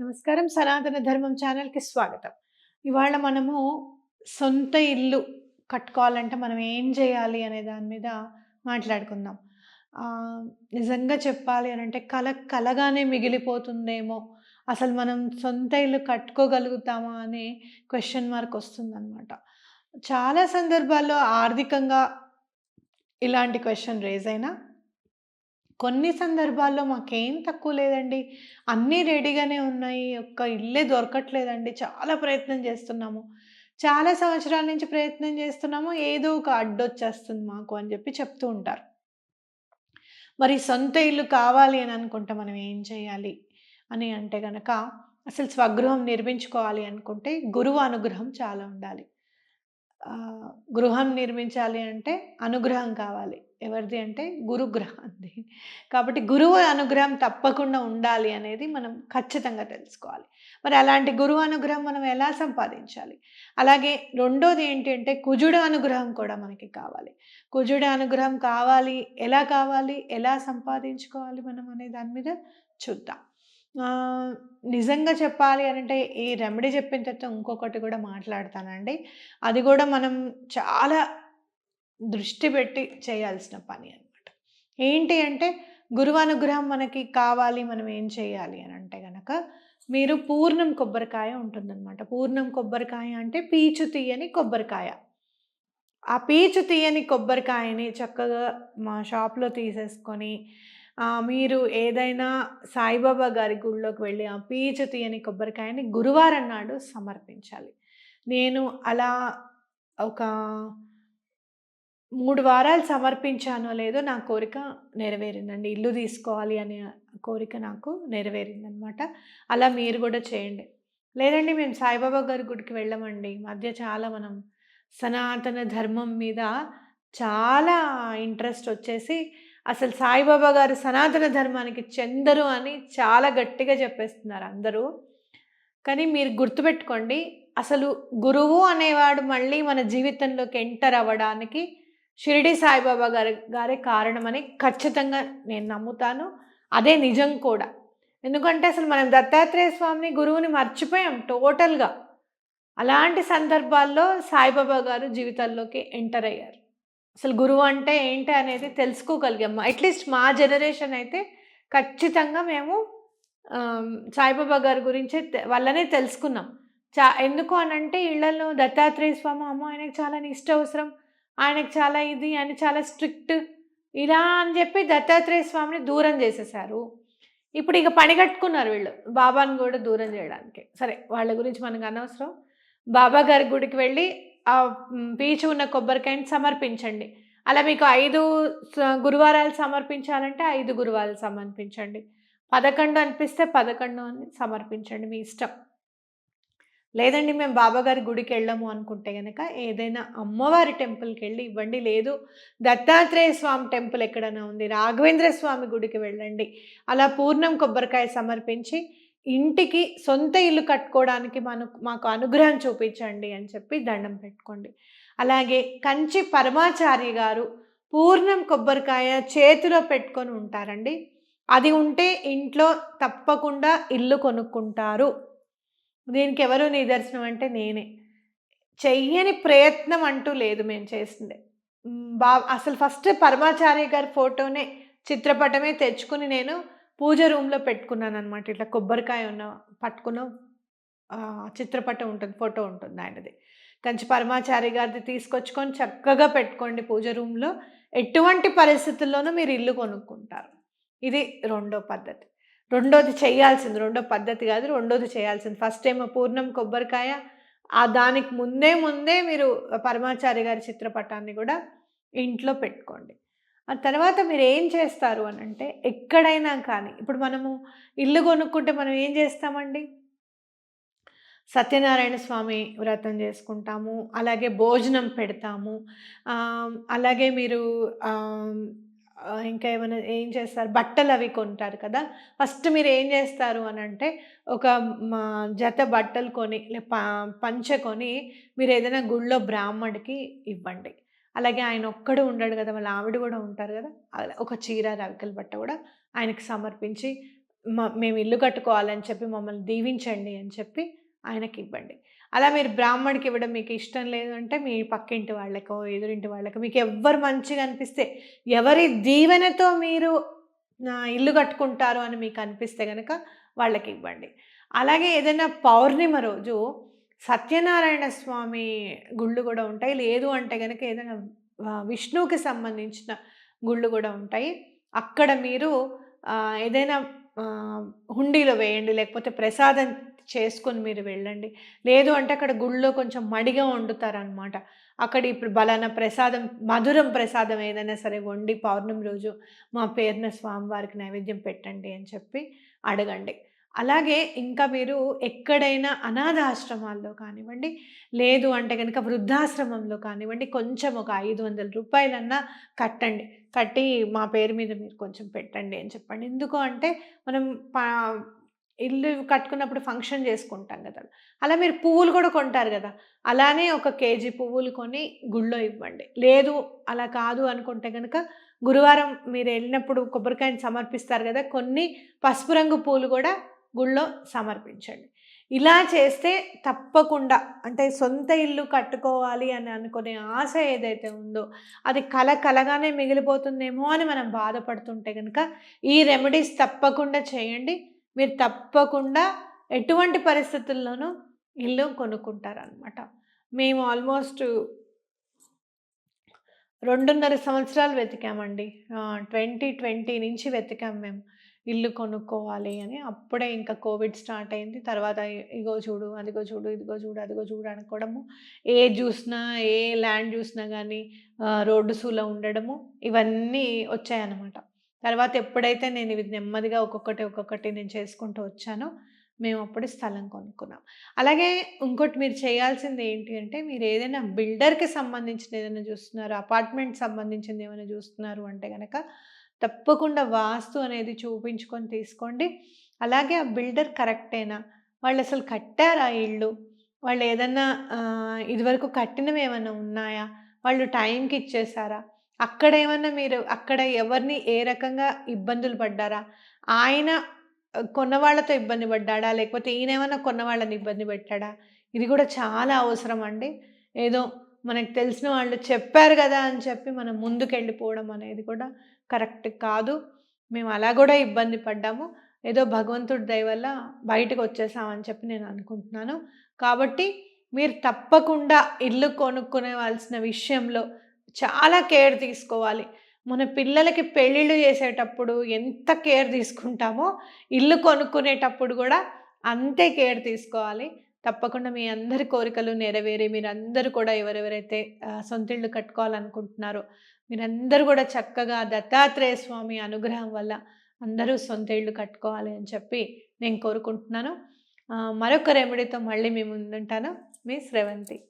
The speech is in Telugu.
నమస్కారం. సనాతన ధర్మం ఛానల్కి స్వాగతం. ఇవాళ మనము సొంత ఇల్లు కట్టుకోవాలంటే మనం ఏం చేయాలి అనే దాని మీద మాట్లాడుకుందాం. నిజంగా చెప్పాలి అని అంటే కల కలగానే మిగిలిపోతుందేమో. అసలు మనం సొంత ఇల్లు కట్టుకోగలుగుతామా అనే క్వశ్చన్ మార్క్ వస్తుందన్నమాట. చాలా సందర్భాల్లో ఆర్థికంగా ఇలాంటి క్వశ్చన్ రేజ్ అయినా కొన్ని సందర్భాల్లో మాకేం తక్కువ లేదండి. అన్నీ రెడీగానే ఉన్నాయి. ఒక్క ఇల్లే దొరకట్లేదండి. చాలా ప్రయత్నం చేస్తున్నాము. చాలా సంవత్సరాల నుంచి ప్రయత్నం చేస్తున్నాము. ఏదో ఒక అడ్డొచ్చేస్తుంది మాకు అని చెప్పి చెప్తూ ఉంటారు. మరి సొంత ఇల్లు కావాలి అని అనుకుంటే మనం ఏం చేయాలి? అని అంటే గనక అసలు స్వగృహం నిర్మించుకోవాలి అనుకుంటే గురువు అనుగ్రహం చాలా ఉండాలి. గృహం నిర్మించాలి అంటే అనుగ్రహం కావాలి. ఎవరిది అంటే గురుగ్రహంది కాబట్టి గురువు అనుగ్రహం తప్పకుండా ఉండాలి అనేది మనం ఖచ్చితంగా తెలుసుకోవాలి. మరి అలాంటి గురువు అనుగ్రహం మనం ఎలా సంపాదించాలి? అలాగే రెండోది ఏంటి అంటే కుజుడు అనుగ్రహం కూడా మనకి కావాలి. కుజుడు అనుగ్రహం కావాలి ఎలా కావాలి ఎలా సంపాదించుకోవాలి మనం అనే దాని మీద చూద్దాం. నిజంగా చెప్పాలి అని అంటే ఈ రెమెడీ చెప్పిన తర్వాత ఇంకొకటి కూడా మాట్లాడతానండి. అది కూడా మనం చాలా దృష్టి పెట్టి చేయాల్సిన పని అనమాట ఏంటి అంటే గురువానుగ్రహం మనకి కావాలి మనం ఏం చేయాలి అని అంటే కనుక మీరు పూర్ణం కొబ్బరికాయ ఉంటుందన్నమాట. పూర్ణం కొబ్బరికాయ అంటే పీచు తీయని కొబ్బరికాయ. ఆ పీచు తీయని కొబ్బరికాయని చక్కగా మా షాప్లో తీసేసుకొని మీరు ఏదైనా సాయిబాబా గారి గుళ్ళోకి వెళ్ళి ఆ పీచు తీయని కొబ్బరికాయని గురువారం నాడు సమర్పించాలి. నేను అలా ఒక మూడు వారాలు సమర్పించానో లేదో నా కోరిక నెరవేరిందండి. ఇల్లు తీసుకోవాలి అనే కోరిక నాకు నెరవేరిందనమాట. అలా మీరు కూడా చేయండి. లేదండి మేము సాయిబాబా గారి గుడికి వెళ్ళమండి. మధ్య చాలా మనం సనాతన ధర్మం మీద చాలా ఇంట్రెస్ట్ వచ్చేసి అసలు సాయిబాబా గారు సనాతన ధర్మానికి చెందరు అని చాలా గట్టిగా చెప్పేస్తున్నారు అందరూ. కానీ మీరు గుర్తుపెట్టుకోండి అసలు గురువు అనేవాడు మళ్ళీ మన జీవితంలోకి ఎంటర్ అవ్వడానికి షిరిడి సాయిబాబా గారి గారే కారణమని ఖచ్చితంగా నేను నమ్ముతాను. అదే నిజం కూడా. ఎందుకంటే అసలు మనం దత్తాత్రేయ స్వామిని గురువుని మర్చిపోయాం టోటల్గా. అలాంటి సందర్భాల్లో సాయిబాబా గారు జీవితాల్లోకి ఎంటర్ అయ్యారు. అసలు గురువు అంటే ఏంటి అనేది తెలుసుకోగలిగాం. అట్లీస్ట్ మా జనరేషన్ అయితే ఖచ్చితంగా మేము సాయిబాబా గారి గురించి తె- వల్లనే తెలుసుకున్నాం. చా ఎందుకు అని అంటే ఇళ్ళలో దత్తాత్రేయ స్వామి అమ్మ ఆయనకు చాలా నిష్ట అవసరం. ఆయనకు చాలా ఇది ఆయన చాలా స్ట్రిక్ట్. ఇలా అని చెప్పి దత్తాత్రేయ స్వామిని దూరం చేసేసారు. ఇప్పుడు ఇక పని కట్టుకున్నారు వీళ్ళు. బాబాని కూడా దూరం చేయడానికి. సరే వాళ్ళ గురించి మనకు అనవసరం. బాబా గారి గుడికి వెళ్ళి ఆ పీచు ఉన్న కొబ్బరికాయని సమర్పించండి. అలా మీకు ఐదు గురువారాలు సమర్పించాలంటే ఐదు గురువారాలు సమర్పించండి. పదకొండు అనిపిస్తే పదకొండు అని సమర్పించండి మీ ఇష్టం. లేదండి మేము బాబాగారి గుడికి వెళ్ళాము అనుకుంటే కనుక ఏదైనా అమ్మవారి టెంపుల్కి వెళ్ళి ఇవ్వండి. లేదు దత్తాత్రేయ స్వామి టెంపుల్ ఎక్కడైనా ఉంది రాఘవేంద్ర స్వామి గుడికి వెళ్ళండి. అలా పూర్ణం కొబ్బరికాయ సమర్పించి ఇంటికి సొంత ఇల్లు కట్టుకోవడానికి మనకు మాకు అనుగ్రహం చూపించండి అని చెప్పి దండం పెట్టుకోండి. అలాగే కంచి పరమాచార్య గారు పూర్ణం కొబ్బరికాయ చేతిలో పెట్టుకొని ఉంటారండి. అది ఉంటే ఇంట్లో తప్పకుండా ఇల్లు కొనుక్కుంటారు. దీనికి ఎవరు నిదర్శనం అంటే నేనే. చెయ్యని ప్రయత్నం అంటూ లేదు మేము చేసింది. బా అసలు ఫస్ట్ పరమాచార్య గారి ఫోటోనే చిత్రపటమే తెచ్చుకుని నేను పూజ రూమ్లో పెట్టుకున్నాను అనమాట ఇట్లా కొబ్బరికాయ ఉన్న పట్టుకున్న చిత్రపటం ఉంటుంది ఫోటో ఉంటుంది ఆయనది. కంచి పరమాచారి గారిది తీసుకొచ్చుకొని చక్కగా పెట్టుకోండి పూజ రూమ్లో. ఎటువంటి పరిస్థితుల్లోనూ మీరు ఇల్లు కొనుక్కుంటారు. ఇది రెండో పద్ధతి. రెండోది చేయాల్సింది రెండో పద్ధతి కాదు రెండోది చేయాల్సింది. ఫస్ట్ ఏమో పూర్ణం కొబ్బరికాయ ఆ దానికి ముందే ముందే మీరు పరమాచారి గారి చిత్రపటాన్ని కూడా ఇంట్లో పెట్టుకోండి. ఆ తర్వాత మీరు ఏం చేస్తారు అని అంటే ఎక్కడైనా కానీ ఇప్పుడు మనము ఇల్లు కొనుక్కుంటే మనం ఏం చేస్తామండి? సత్యనారాయణ స్వామి వ్రతం చేసుకుంటాము అలాగే భోజనం పెడతాము అలాగే మీరు ఇంకా ఏమైనా ఏం చేస్తారు? బట్టలు అవి కొంటారు కదా? ఫస్ట్ మీరు ఏం చేస్తారు అని అంటే ఒక మా జత బట్టలు కొని ప- పంచ కొని మీరు ఏదైనా గుళ్ళో బ్రాహ్మడికి ఇవ్వండి. అలాగే ఆయన ఒక్కడు ఉండడు కదా వాళ్ళ ఆవిడ కూడా ఉంటారు కదా అలా ఒక చీర రవికల బట్ట కూడా ఆయనకి సమర్పించి మ- మేము ఇల్లు కట్టుకోవాలని చెప్పి మమ్మల్ని దీవించండి అని చెప్పి ఆయనకి ఇవ్వండి. అలా మీరు బ్రాహ్మడికి ఇవ్వడం మీకు ఇష్టం లేదు అంటే మీ పక్కింటి వాళ్ళకో ఎదురింటి వాళ్ళకో మీకు ఎవ్వరు మంచిగా అనిపిస్తే ఎవరి దీవెనతో మీరు ఇల్లు కట్టుకుంటారు అని మీకు అనిపిస్తే కనుక వాళ్ళకి ఇవ్వండి. అలాగే ఏదైనా పౌర్ణిమ రోజు సత్యనారాయణ స్వామి గుళ్ళు కూడా ఉంటాయి. లేదు అంటే కనుక ఏదైనా విష్ణువుకి సంబంధించిన గుళ్ళు కూడా ఉంటాయి. అక్కడ మీరు ఏదైనా హుండీలో వేయండి లేకపోతే ప్రసాదం చేసుకొని మీరు వెళ్ళండి. లేదు అంటే అక్కడ గుళ్ళో కొంచెం మడిగా వండుతారనమాట. అక్కడ ఇప్పుడు బలానా ప్రసాదం మధురం ప్రసాదం ఏదైనా సరే వండి పౌర్ణమి రోజు మా పేరున స్వామివారికి నైవేద్యం పెట్టండి అని చెప్పి అడగండి. అలాగే ఇంకా మీరు ఎక్కడైనా అనాథాశ్రమాల్లో కానివ్వండి లేదు అంటే కనుక వృద్ధాశ్రమంలో కానివ్వండి కొంచెం ఒక ఐదు వందల రూపాయలన్నా కట్టండి. కట్టి మా పేరు మీద మీరు కొంచెం పెట్టండి అని చెప్పండి. ఎందుకు అంటే మనం ఇల్లు కట్టుకున్నప్పుడు ఫంక్షన్ చేసుకుంటాం కదా. అలా మీరు పువ్వులు కూడా కొంటారు కదా. అలానే ఒక కేజీ పువ్వులు కొని గుళ్ళో ఇవ్వండి. లేదు అలా కాదు అనుకుంటే కనుక గురువారం మీరు వెళ్ళినప్పుడు కొబ్బరికాయని సమర్పిస్తారు కదా. కొన్ని పసుపు రంగు పూలు కూడా గుళ్ళో సమర్పించండి. ఇలా చేస్తే తప్పకుండా అంటే సొంత ఇల్లు కట్టుకోవాలి అని అనుకునే ఆశ ఏదైతే ఉందో అది కల కలగానే మిగిలిపోతుందేమో అని మనం బాధపడుతుంటే కనుక ఈ రెమెడీస్ తప్పకుండా చేయండి. మీరు తప్పకుండా ఎటువంటి పరిస్థితుల్లోనూ ఇల్లు కొనుక్కుంటారనమాట మేము ఆల్మోస్ట్ రెండున్నర సంవత్సరాలు వెతికామండి. ట్వంటీ ట్వంటీ నుంచి వెతికాం మేము ఇల్లు కొనుక్కోవాలి అని. అప్పుడే ఇంకా కోవిడ్ స్టార్ట్ అయింది. తర్వాత ఇగో చూడు అదిగో చూడు ఇదిగో చూడు అదిగో చూడు అనుకోవడము ఏ చూసినా ఏ ల్యాండ్ చూసినా కానీ రోడ్డు సూలో ఉండడము ఇవన్నీ వచ్చాయన్నమాట. తర్వాత ఎప్పుడైతే నేను ఇవి నెమ్మదిగా ఒక్కొక్కటి ఒక్కొక్కటి నేను చేసుకుంటూ వచ్చానో మేము అప్పుడు స్థలం కొనుక్కున్నాం. అలాగే ఇంకోటి మీరు చేయాల్సింది ఏంటి అంటే మీరు ఏదైనా బిల్డర్కి సంబంధించిన ఏదైనా చూస్తున్నారు? అపార్ట్మెంట్ సంబంధించింది ఏమైనా చూస్తున్నారు అంటే కనుక తప్పకుండా వాస్తు అనేది చూపించుకొని తీసుకోండి. అలాగే ఆ బిల్డర్ కరెక్టేనా? వాళ్ళు అసలు కట్టారా ఇల్లు? వాళ్ళు ఏదన్నా ఇదివరకు కట్టినవి ఏమైనా ఉన్నాయా? వాళ్ళు టైంకి ఇచ్చేసారా? అక్కడ ఏమన్నా మీరు అక్కడ ఎవరిని ఏ రకంగా ఇబ్బందులు పడ్డారా? ఆయన ఆ, కొన్న వాళ్ళతో ఇబ్బంది పడ్డాడా? లేకపోతే ఈయన ఏమైనా కొన్న వాళ్ళని ఇబ్బంది పెట్టాడా? ఇది కూడా చాలా అవసరం అండి. ఏదో మనకు తెలిసిన వాళ్ళు చెప్పారు కదా అని చెప్పి మనం ముందుకెళ్ళిపోవడం అనేది కూడా కరెక్ట్ కాదు. మేము అలా కూడా ఇబ్బంది పడ్డాము. ఏదో భగవంతుడి దయ వల్ల బయటకు వచ్చేసామని చెప్పి నేను అనుకుంటున్నాను. కాబట్టి మీరు తప్పకుండా ఇల్లు కొనుక్కునేవాల్సిన విషయంలో చాలా కేర్ తీసుకోవాలి. మన పిల్లలకి పెళ్ళిళ్ళు చేసేటప్పుడు ఎంత కేర్ తీసుకుంటామో ఇల్లు కొనుక్కునేటప్పుడు కూడా అంతే కేర్ తీసుకోవాలి. తప్పకుండా మీ అందరి కోరికలు నెరవేరి మీరందరూ కూడా ఎవరెవరైతే సొంతిళ్ళు సొంత ఇల్లు కట్టుకోవాలనుకుంటున్నారో మీరందరూ కూడా చక్కగా దత్తాత్రేయ స్వామి అనుగ్రహం వల్ల అందరూ సొంత ఇల్లు కట్టుకోవాలి అని చెప్పి నేను కోరుకుంటున్నాను. మరొక రెమెడీతో మళ్ళీ మీ ముందుంటాను. మీ శ్రవంతి.